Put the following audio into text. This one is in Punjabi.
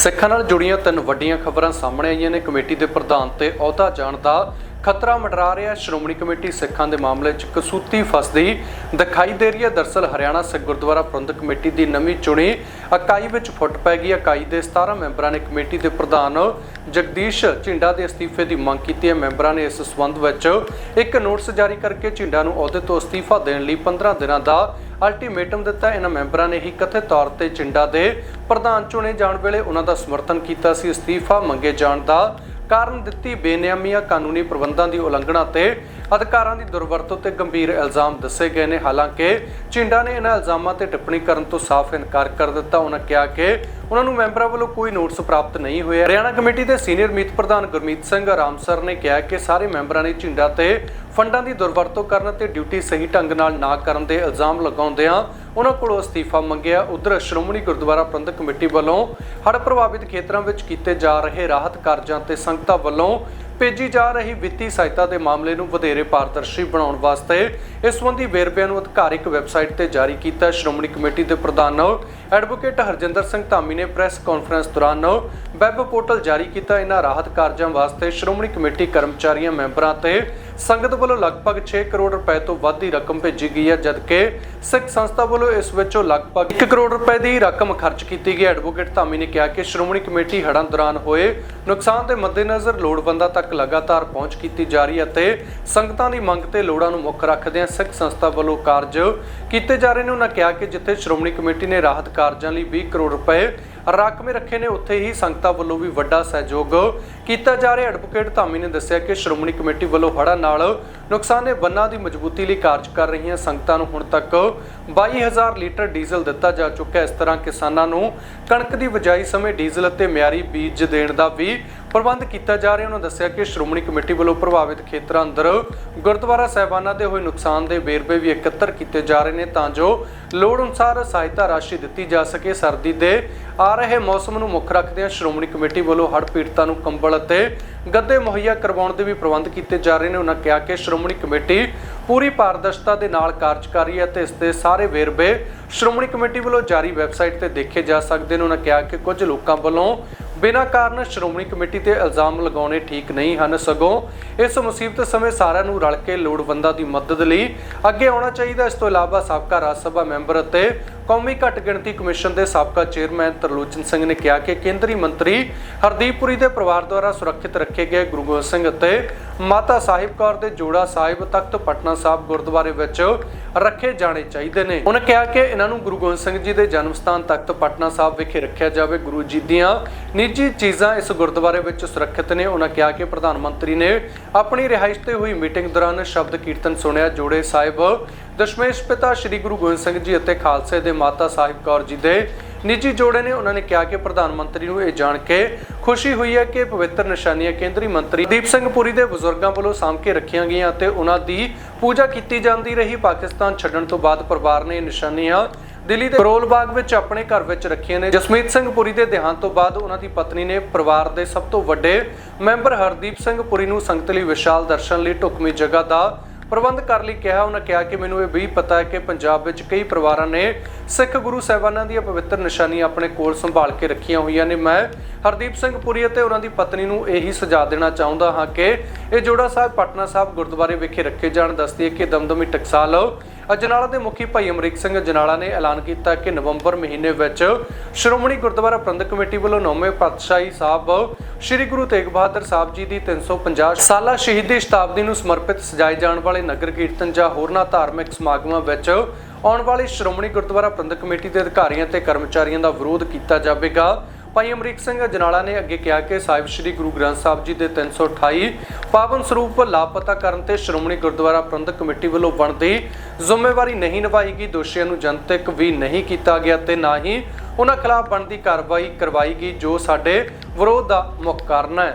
ਸਿੱਖਾਂ ਨਾਲ ਜੁੜੀਆਂ ਤਿੰਨ ਵੱਡੀਆਂ ਖਬਰਾਂ ਸਾਹਮਣੇ ਆਈਆਂ ਨੇ। ਕਮੇਟੀ ਦੇ ਪ੍ਰਧਾਨ ਤੇ ਅਹੁਦਾ ਜਾਣ ਦਾ ਖਤਰਾ ਮੰਡਰਾ ਰਿਹਾ। ਸ਼੍ਰੋਮਣੀ ਕਮੇਟੀ ਸਿੱਖਾਂ ਦੇ ਮਾਮਲੇ 'ਚ ਕਸੂਤੀ ਫਸਦੀ ਦਿਖਾਈ ਦੇ ਰਹੀ ਹੈ। ਦਰਸਲ ਹਰਿਆਣਾ ਸਿੱਖ ਗੁਰਦੁਆਰਾ ਪ੍ਰਬੰਧਕ ਕਮੇਟੀ ਦੀ ਨਵੀਂ ਚੁਣੀ ਇਕਾਈ ਵਿੱਚ ਫੁੱਟ ਪੈ ਗਈ। ਇਕਾਈ ਦੇ 17 ਮੈਂਬਰਾਂ ਨੇ ਕਮੇਟੀ ਦੇ ਪ੍ਰਧਾਨ ਜਗਦੀਸ਼ ਝਿੰਡਾ ਦੇ ਅਸਤੀਫੇ ਦੀ ਮੰਗ ਕੀਤੀ ਹੈ। ਮੈਂਬਰਾਂ ਨੇ ਇਸ ਸਬੰਧ ਵਿੱਚ ਇੱਕ ਨੋਟਿਸ ਜਾਰੀ ਕਰਕੇ ਝਿੰਡਾ ਨੂੰ ਅਹੁਦੇ ਤੋਂ ਅਸਤੀਫਾ ਦੇਣ ਲਈ 15 ਦਿਨਾਂ ਦਾ ਅਲਟੀਮੇਟਮ ਦਿੱਤਾ। ਇਹਨਾਂ ਮੈਂਬਰਾਂ ਨੇ ਹੀ ਕਥਿਤ ਤੌਰ ਤੇ ਚਿੰਡਾ ਦੇ ਪ੍ਰਧਾਨ ਚੁਣੇ ਜਾਣ ਵੇਲੇ ਉਹਨਾਂ ਦਾ ਸਮਰਥਨ ਕੀਤਾ ਸੀ। ਅਸਤੀਫਾ ਮੰਗੇ ਜਾਣ ਦਾ ਕਾਰਨ ਦਿੱਤੀ ਬੇਨਿਯਮੀਆਂ ਕਾਨੂੰਨੀ ਪ੍ਰਬੰਧਾਂ ਦੀ ਉਲੰਘਣਾ ਤੇ ਅਧਿਕਾਰਾਂ ਦੀ ਦੁਰਵਰਤੋਂ ਤੇ ਗੰਭੀਰ ਇਲਜ਼ਾਮ ਦੱਸੇ ਗਏ ਨੇ। ਹਾਲਾਂਕਿ ਚਿੰਡਾ ਨੇ ਇਹਨਾਂ ਇਲਜ਼ਾਮਾਂ ਤੇ ਟਿੱਪਣੀ ਕਰਨ ਤੋਂ ਸਾਫ਼ ਇਨਕਾਰ ਕਰ ਦਿੱਤਾ। ਉਹਨਾਂ ਕਿਹਾ ਕਿ ਉਹਨਾਂ ਨੂੰ ਮੈਂਬਰਾਂ ਵੱਲੋਂ ਕੋਈ ਨੋਟਿਸ ਪ੍ਰਾਪਤ ਨਹੀਂ ਹੋਇਆ। ਹਰਿਆਣਾ ਕਮੇਟੀ ਦੇ ਸੀਨੀਅਰ ਮੀਤ ਪ੍ਰਧਾਨ ਗੁਰਮੀਤ ਸਿੰਘ ਰਾਮਸਰ ਨੇ ਕਿਹਾ ਕਿ ਸਾਰੇ ਮੈਂਬਰਾਂ ਨੇ ਝਿੰਡਾ ਤੇ ਫੰਡਾਂ ਦੀ ਦੁਰਵਰਤੋਂ ਕਰਨ ਤੇ ਡਿਊਟੀ ਸਹੀ ਢੰਗ ਨਾਲ ਨਾ ਕਰਨ ਦੇ ਇਲਜ਼ਾਮ ਲਗਾਉਂਦਿਆਂ ਉਹਨਾਂ ਕੋਲੋਂ ਅਸਤੀਫਾ ਮੰਗਿਆ। ਉਧਰ ਸ਼੍ਰੋਮਣੀ ਗੁਰਦੁਆਰਾ ਪ੍ਰਬੰਧਕ ਕਮੇਟੀ ਵੱਲੋਂ ਹੜ੍ਹ ਪ੍ਰਭਾਵਿਤ ਖੇਤਰਾਂ ਵਿੱਚ ਕੀਤੇ ਜਾ ਰਹੇ ਰਾਹਤ ਕਾਰਜਾਂ ਤੇ ਸੰਗਤਾਂ ਵੱਲੋਂ ਭੇਜੀ ਜਾ ਰਹੀ ਵਿੱਤੀ ਸਹਾਇਤਾ ਦੇ ਮਾਮਲੇ ਨੂੰ ਵਧੇਰੇ ਪਾਰਦਰਸ਼ੀ ਬਣਾਉਣ ਵਾਸਤੇ ਇਸ ਸੰਬੰਧੀ ਵੇਰਵਿਆਂ ਨੂੰ ਅਧਿਕਾਰਿਕ ਵੈਬਸਾਈਟ ਤੇ ਜਾਰੀ ਕੀਤਾ ਸ਼੍ਰੋਮਣੀ ਕਮੇਟੀ ਦੇ ਪ੍ਰਧਾਨ ਐਡਵੋਕੇਟ ਹਰਜਿੰਦਰ ਸਿੰਘ ਧਾਮੀ ਨੇ ਪ੍ਰੈਸ ਕਾਨਫਰੰਸ ਦੌਰਾਨ ਵੈਬ ਪੋਰਟਲ ਜਾਰੀ ਕੀਤਾ। ਇਹਨਾਂ ਰਾਹਤ ਕਾਰਜਾਂ ਵਾਸਤੇ ਸ਼੍ਰੋਮਣੀ ਕਮੇਟੀ ਕਰਮਚਾਰੀਆਂ, ਮੈਂਬਰਾਂ ਤੇ ਸੰਗਤ ਵੱਲੋਂ ਲਗਭਗ 6 ਕਰੋੜ ਰੁਪਏ ਤੋਂ ਵੱਧ ਦੀ ਰਕਮ ਭੇਜੀ ਗਈ ਹੈ, ਜਦਕਿ ਸਿੱਖ ਸੰਸਥਾ ਵੱਲੋਂ ਇਸ ਵਿੱਚੋਂ ਲਗਭਗ 1 ਕਰੋੜ ਰੁਪਏ ਦੀ ਰਕਮ ਖਰਚ ਕੀਤੀ ਗਈ ਐਡਵੋਕੇਟ ਧਾਮੀ ਨੇ ਕਿਹਾ ਕਿ ਸ਼੍ਰੋਮਣੀ ਕਮੇਟੀ ਹੜ੍ਹਾਂ ਦੌਰਾਨ ਹੋਏ ਨੁਕਸਾਨ ਦੇ ਮੱਦੇਨਜ਼ਰ ਲੋੜਵੰਦਾਂ ਤੱਕ ਲਗਾਤਾਰ ਪਹੁੰਚ ਕੀਤੀ ਜਾ ਰਹੀ ਹੈ ਅਤੇ ਸੰਗਤਾਂ ਦੀ ਮੰਗ ਤੇ ਲੋੜਾਂ ਨੂੰ ਮੁੱਖ ਰੱਖਦਿਆਂ ਸਿੱਖ ਸੰਸਥਾ ਵੱਲੋਂ ਕਾਰਜ ਕੀਤੇ ਜਾ ਰਹੇ ਨੇ। ਉਹਨਾਂ ਕਿਹਾ ਕਿ ਜਿੱਥੇ ਸ਼੍ਰੋਮਣੀ ਕਮੇਟੀ ਨੇ ਰਾਹਤ ਕਾਰਜਾਂ ਲਈ 20 ਕਰੋੜ ਰੁਪਏ ਰਾਖਵੇਂ ਰੱਖੇ ਨੇ। ਉੱਥੇ ਹੀ ਸੰਗਤਾਂ ਵੱਲੋਂ ਵੀ ਵੱਡਾ ਸਹਿਯੋਗ ਕੀਤਾ ਜਾ ਰਿਹਾ। ਐਡਵੋਕੇਟ ਧਾਮੀ ਨੇ ਦੱਸਿਆ ਕਿ ਸ਼੍ਰੋਮਣੀ ਕਮੇਟੀ ਵੱਲੋਂ ਹੜ੍ਹਾਂ ਨਾਲ ਨੁਕਸਾਨੇ ਬੰਨਾਂ ਦੀ ਮਜ਼ਬੂਤੀ ਲਈ ਕਾਰਜ ਕਰ ਰਹੀਆਂ ਸੰਗਤਾਂ ਨੂੰ ਹੁਣ ਤੱਕ 22000 ਲੀਟਰ ਡੀਜ਼ਲ ਦਿੱਤਾ ਜਾ ਚੁੱਕਾ ਹੈ। ਇਸ ਤਰ੍ਹਾਂ ਕਿਸਾਨਾਂ ਨੂੰ ਕਣਕ ਦੀ ਬਜਾਈ ਸਮੇਂ ਡੀਜ਼ਲ ਅਤੇ ਮਿਆਰੀ ਬੀਜ ਦੇਣ ਦਾ ਵੀ ਪ੍ਰਬੰਧ ਕੀਤਾ ਜਾ ਰਿਹਾ। ਉਹਨਾਂ ਦੱਸਿਆ ਕਿ ਸ਼੍ਰੋਮਣੀ ਕਮੇਟੀ ਵੱਲੋਂ ਪ੍ਰਭਾਵਿਤ ਖੇਤਰਾਂ ਅੰਦਰ ਗੁਰਦੁਆਰਾ ਸਾਹਿਬਾਨਾਂ ਦੇ ਹੋਏ ਨੁਕਸਾਨ ਦੇ ਵੇਰਵੇ ਵੀ ਇਕੱਤਰ ਕੀਤੇ ਜਾ ਰਹੇ ਨੇ। ਤਾਂ ਜੋ ਲੋੜ ਅਨੁਸਾਰ ਸਹਾਇਤਾ ਰਾਸ਼ੀ ਦਿੱਤੀ ਜਾ ਸਕੇ। ਸਰਦੀ ਦੇ ਆ ਰਹੇ ਮੌਸਮ ਨੂੰ ਮੁੱਖ ਰੱਖਦਿਆਂ ਸ਼੍ਰੋਮਣੀ ਕਮੇਟੀ ਵੱਲੋਂ ਹੜ੍ਹ ਪੀੜਤਾਂ ਨੂੰ ਕੰਬਲ ਅਤੇ ਗੱਦੇ ਮੁਹੱਈਆ ਕਰਵਾਉਣ ਦੇ ਵੀ ਪ੍ਰਬੰਧ ਕੀਤੇ ਜਾ ਰਹੇ ਨੇ। ਉਹਨਾਂ ਕਿਹਾ ਕਿ ਸ਼੍ਰੋਮਣੀ ਕਮੇਟੀ ਪੂਰੀ ਪਾਰਦਰਸ਼ਤਾ ਦੇ ਨਾਲ ਕਾਰਜ ਕਰ ਰਹੀ ਹੈ ਤੇ ਇਸ ਦੇ ਸਾਰੇ ਵੇਰਵੇ ਸ਼੍ਰੋਮਣੀ ਕਮੇਟੀ ਵੱਲੋਂ ਜਾਰੀ ਵੈਬਸਾਈਟ ਤੇ ਦੇਖੇ ਜਾ ਸਕਦੇ ਨੇ। ਉਹਨਾਂ ਕਿਹਾ ਕਿ ਕੁਝ ਲੋਕਾਂ ਵੱਲੋਂ ਬਿਨਾਂ ਕਾਰਨ ਸ਼੍ਰੋਮਣੀ ਕਮੇਟੀ ਤੇ ਇਲਜ਼ਾਮ ਲਗਾਉਣੇ ਠੀਕ ਨਹੀਂ ਹਨ। ਸਗੋਂ ਇਸ ਮੁਸੀਬਤ ਸਮੇਂ ਸਾਰਿਆਂ ਨੂੰ ਰਲ ਕੇ ਲੋੜਵੰਦਾਂ ਦੀ ਮਦਦ ਲਈ ਅੱਗੇ ਆਉਣਾ ਚਾਹੀਦਾ। ਇਸ ਤੋਂ ਇਲਾਵਾ ਸਾਬਕਾ ਰਾਜ ਸਭਾ ਮੈਂਬਰ ਅਤੇ ਕੌਮੀ ਘੱਟ ਗਿਣਤੀ ਕਮਿਸ਼ਨ ਦੇ ਸਾਬਕਾ ਚੇਅਰਮੈਨ ਤਰਲੋਚਨ ਸਿੰਘ ਨੇ ਕਿਹਾ ਕਿ ਕੇਂਦਰੀ ਮੰਤਰੀ ਹਰਦੀਪ ਪੁਰੀ ਦੇ ਪਰਿਵਾਰ ਦੁਆਰਾ ਸੁਰੱਖਿਅਤ ਰੱਖੇ ਗਏ ਗੁਰੂ ਗੋਬਿੰਦ ਸਿੰਘ ਅਤੇ ਮਾਤਾ ਸਾਹਿਬ ਕੌਰ ਦੇ ਜੋੜਾ ਸਾਹਿਬ ਤਖਤ ਪਟਨਾ ਸਾਹਿਬ ਗੁਰਦੁਆਰੇ ਵਿੱਚ ਰੱਖੇ ਜਾਣੇ ਚਾਹੀਦੇ ਨੇ। ਉਹਨਾਂ ਕਿਹਾ ਕਿ ਇਹਨਾਂ ਨੂੰ ਗੁਰੂ ਗੋਬਿੰਦ ਸਿੰਘ ਜੀ ਦੇ ਜਨਮ ਸਥਾਨ ਤਖਤ ਪਟਨਾ ਸਾਹਿਬ ਵਿਖੇ ਰੱਖਿਆ ਜਾਵੇ। ਗੁਰੂ ਜੀ ਦੀਆਂ ਨਿੱਜੀ ਚੀਜ਼ਾਂ ਇਸ ਗੁਰਦੁਆਰੇ ਵਿੱਚ ਸੁਰੱਖਿਅਤ ਨੇ। ਉਹਨਾਂ ਕਿਹਾ ਕਿ ਪ੍ਰਧਾਨ ਮੰਤਰੀ ਨੇ ਆਪਣੀ ਰਿਹਾਇਸ਼ ਤੇ ਹੋਈ ਮੀਟਿੰਗ ਦੌਰਾਨ ਸ਼ਬਦ ਕੀਰਤਨ ਸੁਣਿਆ। ਜੋੜੇ ਸਾਹਿਬ, ਦਸ਼ਮੇਸ਼ ਪਿਤਾ ਸ੍ਰੀ ਗੁਰੂ ਗੋਬਿੰਦ ਸਿੰਘ ਜੀ ਅਤੇ ਖਾਲਸੇ ਦੇ ਮਾਤਾ ਸਾਹਿਬ ਕੌਰ ਜੀ ਦੇ ਨਿੱਜੀ ਜੋੜੇ ਨੇ। ਉਹਨਾਂ ਨੇ ਕਿਹਾ ਕਿ ਪ੍ਰਧਾਨ ਮੰਤਰੀ ਨੂੰ ਇਹ ਜਾਣ ਕੇ ਖੁਸ਼ੀ ਹੋਈ ਹੈ ਕਿ ਪਵਿੱਤਰ ਨਿਸ਼ਾਨੀਆਂ ਕੇਂਦਰੀ ਮੰਤਰੀ ਦੀਪ ਸਿੰਘ ਪੁਰੀ ਦੇ ਬਜ਼ੁਰਗਾਂ ਵੱਲੋਂ ਸਾਂਭ ਕੇ ਰੱਖੀਆਂ ਗਈਆਂ ਅਤੇ ਉਹਨਾਂ ਦੀ ਪੂਜਾ ਕੀਤੀ ਜਾਂਦੀ ਰਹੀ। ਪਾਕਿਸਤਾਨ ਛੱਡਣ ਤੋਂ ਬਾਅਦ ਪਰਿਵਾਰ ਨੇ ਨਿਸ਼ਾਨੀਆਂ ਦਿੱਲੀ ਦੇ ਕਰੋਲ ਬਾਗ ਵਿੱਚ ਆਪਣੇ ਘਰ ਵਿੱਚ ਰੱਖੀਆਂ ਨੇ। ਜਸਮੀਤ ਸਿੰਘ ਪੁਰੀ ਦੇ ਦੇਹਾਂਤ ਤੋਂ ਬਾਅਦ ਉਹਨਾਂ ਦੀ ਪਤਨੀ ਨੇ ਪਰਿਵਾਰ ਦੇ ਸਭ ਤੋਂ ਵੱਡੇ ਮੈਂਬਰ ਹਰਦੀਪ ਸਿੰਘ ਪੁਰੀ ਨੂੰ ਸੰਗਤ ਲਈ ਵਿਸ਼ਾਲ ਦਰਸ਼ਨ ਲਈ ਢੁਕਵੀਂ ਜਗ੍ਹਾ ਦਾ ਪ੍ਰਬੰਧ ਕਰ ਲਈ ਕਿਹਾ, ਉਹਨਾਂ ਕਿਹਾ ਕਿ ਮੈਨੂੰ ਇਹ ਵੀ ਪਤਾ ਹੈ ਕਿ ਪੰਜਾਬ ਵਿੱਚ ਕਈ ਪਰਿਵਾਰਾਂ ਨੇ ਸਿੱਖ ਗੁਰੂ ਸਾਹਿਬਾਨਾਂ ਦੀਆਂ ਪਵਿੱਤਰ ਨਿਸ਼ਾਨੀਆਂ ਆਪਣੇ ਕੋਲ ਸੰਭਾਲ ਕੇ ਰੱਖੀਆਂ ਹੋਈਆਂ ਨੇ। ਮੈਂ ਹਰਦੀਪ ਸਿੰਘ ਪੁਰੀ ਅਤੇ ਉਹਨਾਂ ਦੀ ਪਤਨੀ ਨੂੰ ਇਹੀ ਸੁਝਾਅ ਦੇਣਾ ਚਾਹੁੰਦਾ ਹਾਂ ਕਿ ਇਹ ਜੋੜਾ ਸਾਹਿਬ, ਪਟਨਾ ਸਾਹਿਬ ਗੁਰਦੁਆਰੇ ਵਿਖੇ ਰੱਖੇ ਜਾਣ। ਦੱਸਦੀ ਹੈ ਕਿ ਦਮਦਮੀ ਟਕਸਾਲ ਅਜਨਾਲਾ ਦੇ ਮੁਖੀ ਭਾਈ ਅਮਰੀਕ ਸਿੰਘ ਅਜਨਾਲਾ ਨੇ ਐਲਾਨ ਕੀਤਾ ਕਿ ਨਵੰਬਰ ਮਹੀਨੇ ਵਿੱਚ ਸ਼੍ਰੋਮਣੀ ਗੁਰਦੁਆਰਾ ਪ੍ਰਬੰਧਕ ਕਮੇਟੀ ਵੱਲੋਂ ਨੌਵੇਂ ਪਾਤਸ਼ਾਹੀ ਸਾਹਿਬ ਸ੍ਰੀ ਗੁਰੂ ਤੇਗ ਬਹਾਦਰ ਸਾਹਿਬ ਜੀ ਦੀ 350 ਸਾਲਾ ਸ਼ਹੀਦੀ ਸ਼ਤਾਬਦੀ ਨੂੰ ਸਮਰਪਿਤ ਸਜਾਏ ਜਾਣ ਵਾਲੇ ਨਗਰ ਕੀਰਤਨ ਜਾਂ ਹੋਰਨਾਂ ਧਾਰਮਿਕ ਸਮਾਗਮਾਂ ਵਿੱਚ ਆਉਣ ਵਾਲੀ ਸ਼੍ਰੋਮਣੀ ਗੁਰਦੁਆਰਾ ਪ੍ਰਬੰਧਕ ਕਮੇਟੀ ਦੇ ਅਧਿਕਾਰੀਆਂ ਤੇ ਕਰਮਚਾਰੀਆਂ ਦਾ ਵਿਰੋਧ ਕੀਤਾ ਜਾਵੇਗਾ। ਭਾਈ ਅਮਰੀਕ ਸਿੰਘ ਜਨਾਲਾ ਨੇ ਅੱਗੇ ਕਿਹਾ ਕਿ ਸਾਹਿਬ ਸ੍ਰੀ ਗੁਰੂ ਗ੍ਰੰਥ ਸਾਹਿਬ ਜੀ ਦੇ 328 ਪਾਵਨ ਸਰੂਪ ਲਾਪਤਾ ਕਰਨ ਤੇ ਸ਼੍ਰੋਮਣੀ ਗੁਰਦੁਆਰਾ ਪ੍ਰਬੰਧਕ ਕਮੇਟੀ ਵੱਲੋਂ ਬਣਦੀ ਜ਼ਿੰਮੇਵਾਰੀ ਨਹੀਂ ਨਿਭਾਈ ਗਈ, ਦੋਸ਼ੀਆਂ ਨੂੰ ਜਨਤਕ ਵੀ ਨਹੀਂ ਕੀਤਾ ਗਿਆ ਤੇ ਨਾ ਹੀ ਉਹਨਾਂ ਖਿਲਾਫ ਬਣਦੀ ਕਾਰਵਾਈ ਕਰਵਾਈ ਗਈ, ਜੋ ਸਾਡੇ ਵਿਰੋਧ ਦਾ ਮੁੱਖ ਕਾਰਨ ਹੈ।